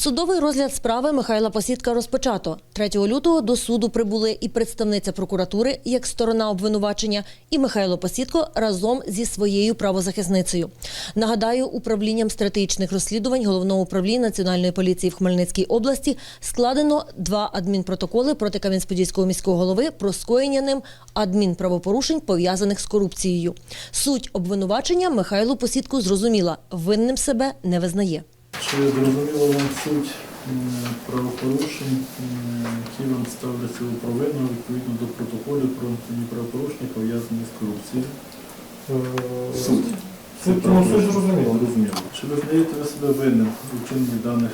Судовий розгляд справи Михайла Посідка розпочато. 3 лютого до суду прибули і представниця прокуратури як сторона обвинувачення, і Михайло Посідко разом зі своєю правозахисницею. Нагадаю, управлінням стратегічних розслідувань головного управління Національної поліції в Хмельницькій області складено два адмінпротоколи проти Кам'янець-Подільського міського голови про скоєння ним адмінправопорушень, пов'язаних з корупцією. Суть обвинувачення Михайлу Посідку зрозуміла, винним себе не визнає. Чи зрозуміло вам суть правопорушень, які вам ставляться у провину відповідно до протоколів про правопорушення, пов'язані з корупцією? Суть. Суд, ну, суть зрозуміло. Чи визнаєте ви себе винним у вчиненні даних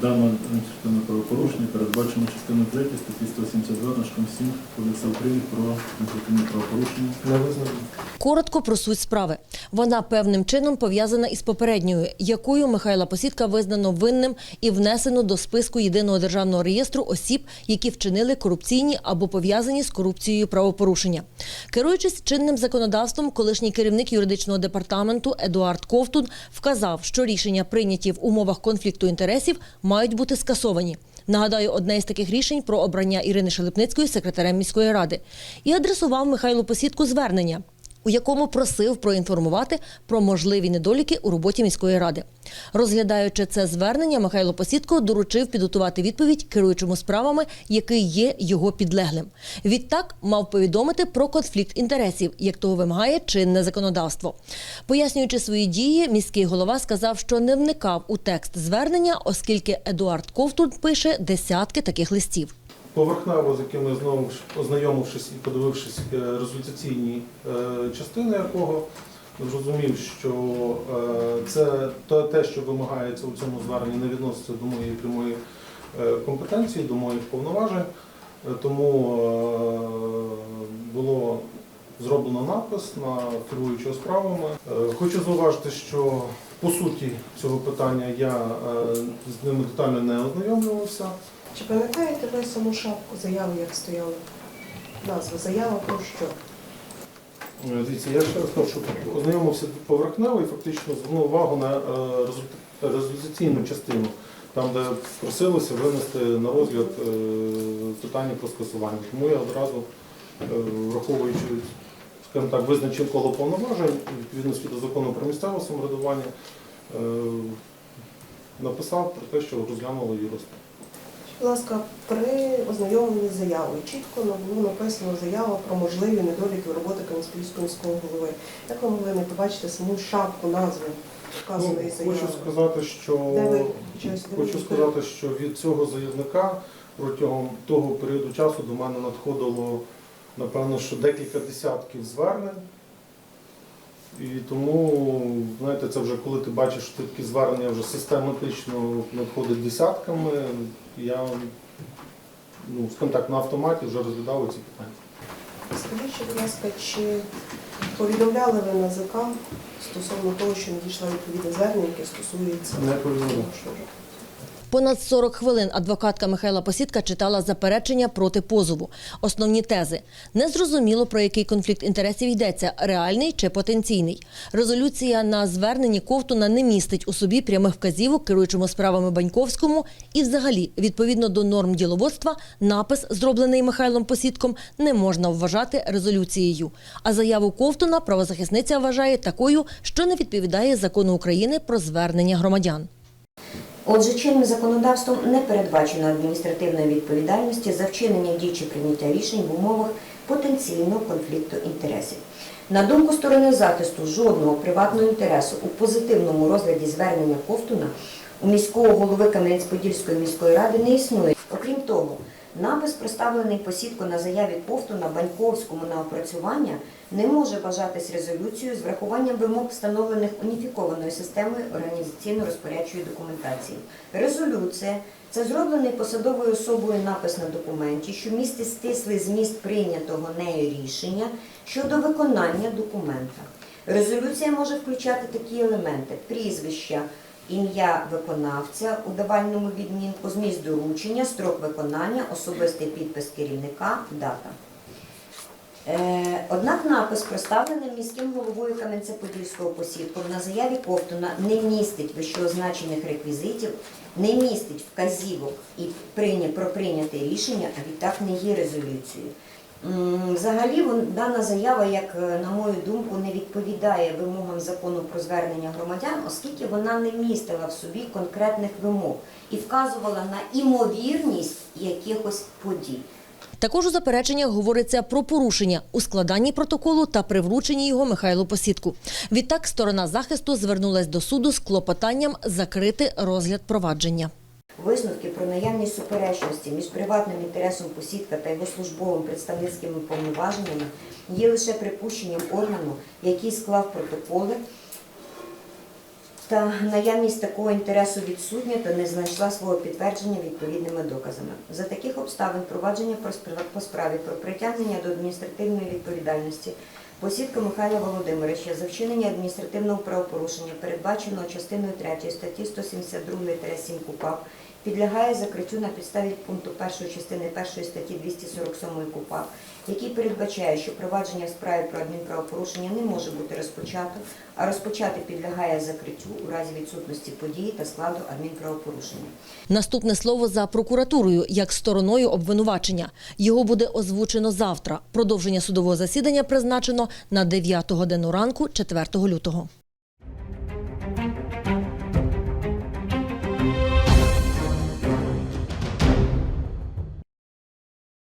даного адміністративного правопорушення, передбачено частиною 3 статті 172 нашком 7 Кодексу України про адміністративне правопорушення? Коротко про суть справи. Вона певним чином пов'язана із попередньою, якою Михайла Посідка визнано винним і внесено до списку єдиного державного реєстру осіб, які вчинили корупційні або пов'язані з корупцією правопорушення. Керуючись чинним законодавством, колишній керівник юридичного департаменту Едуард Ковтун вказав, що рішення, прийняті в умовах конфлікту інтересів, мають бути скасовані. Нагадаю, одне із таких рішень про обрання Ірини Шелепницької секретарем міської ради і адресував Михайлу Посідку звернення, у якому просив проінформувати про можливі недоліки у роботі міської ради. Розглядаючи це звернення, Михайло Посідко доручив підготувати відповідь керуючому справами, який є його підлеглим. Відтак мав повідомити про конфлікт інтересів, як того вимагає чинне законодавство. Пояснюючи свої дії, міський голова сказав, що не вникав у текст звернення, оскільки Едуард Ковтун пише десятки таких листів. Поверхнево, з якими знову ознайомившись і подивившись е, результаційні е, частини якого, зрозумів, що е, це те- що вимагається у цьому зверненні, не відноситься до моєї прямої компетенції, до моїх повноважень. Тому було зроблено напис на керуючого справами. Хочу зауважити, що по суті цього питання я з ними детально не ознайомлювався. Чи пам'ятаєте ви саму шапку заяви, як стояла? Назва заява про що? Е, Дивіться, я ще раз кажу, що ознайомився поверхнево і фактично звернув увагу на е, резолюційну частину, там, де просилося винести на розгляд е, питання про скасування. Тому я одразу, враховуючи, скажімо так, визначив коло повноважень, відповідності до закону про місцеве самоврядування, написав про те, що розглянули юриста. Будь ласка, при ознайомленні з заявою чітко було написано заява про можливі недоліки роботи Кам'янського міського голови. Як ви могли не побачити саму шапку назви вказаної Ну, заяви? хочу сказати, що ви щось Хочу сказати, що від цього заявника протягом того періоду часу до мене надходило, напевно, що декілька десятків звернень. І тому, знаєте, це вже коли ти бачиш, що такі звернення вже систематично надходять десятками, я, ну, скажімо так, на автоматі вже розглядав ці питання. Скажіть, будь ласка, чи повідомляли ви НАЗК стосовно того, що надійшла відповідне звернення, яке стосується Не повідомляв. Понад 40 хвилин адвокатка Михайла Посідка читала заперечення проти позову. Основні тези. Незрозуміло, про який конфлікт інтересів йдеться – реальний чи потенційний. Резолюція на зверненні Ковтуна не містить у собі прямих вказівок керуючому справами Баньковському. І взагалі, відповідно до норм діловодства, напис, зроблений Михайлом Посідком, не можна вважати резолюцією. А заяву Ковтуна правозахисниця вважає такою, що не відповідає закону України про звернення громадян. Отже, чинним законодавством не передбачено адміністративної відповідальності за вчинення дій чи прийняття рішень в умовах потенційного конфлікту інтересів. На думку сторони захисту, жодного приватного інтересу у позитивному розгляді звернення Ковтуна у міського голови Кам'янець-Подільської міської ради не існує. Окрім того, напис, представлений посідко на заяві Ковтуна Баньковському на опрацювання, не може вважатись резолюцією з врахуванням вимог, встановлених уніфікованою системою організаційно-розпорядчої документації. Резолюція це зроблений посадовою особою напис на документі, що містить стислий зміст прийнятого нею рішення щодо виконання документа. Резолюція може включати такі елементи: прізвища, ім'я виконавця у давальному відмінку, зміст доручення, строк виконання, особистий підпис керівника, дата. Е, Однак напис, проставлений міським головою Кам'янця-Подільського посідком на заяві Ковтуна, не містить вищеозначених реквізитів, не містить вказівок і про прийняте рішення, а відтак не є резолюцією. Взагалі, дана заява, як е, на мою думку, не відповідає вимогам закону про звернення громадян, оскільки вона не містила в собі конкретних вимог і вказувала на імовірність якихось подій. Також у запереченнях говориться про порушення у складанні протоколу та при врученні його Михайлу Посідку. Відтак, сторона захисту звернулась до суду з клопотанням закрити розгляд провадження. Висновки про наявність суперечності між приватним інтересом посідка та його службовим представницькими повноваженнями є лише припущенням органу, який склав протоколи, та наявність такого інтересу відсутня та не знайшла свого підтвердження відповідними доказами. За таких обставин провадження по справі про притягнення до адміністративної відповідальності посідка Михайла Володимировича за вчинення адміністративного правопорушення, передбаченого частиною 3 статті 172-7 КУПАП, підлягає закриттю на підставі пункту 1 частини 1 статті 247 КУПАП, який передбачає, що провадження в справі про адмінправопорушення не може бути розпочато, а розпочати підлягає закриттю у разі відсутності події та складу адмінправопорушення. Наступне слово за прокуратурою як стороною обвинувачення. Його буде озвучено завтра. Продовження судового засідання призначено на 9 годину ранку 4 лютого.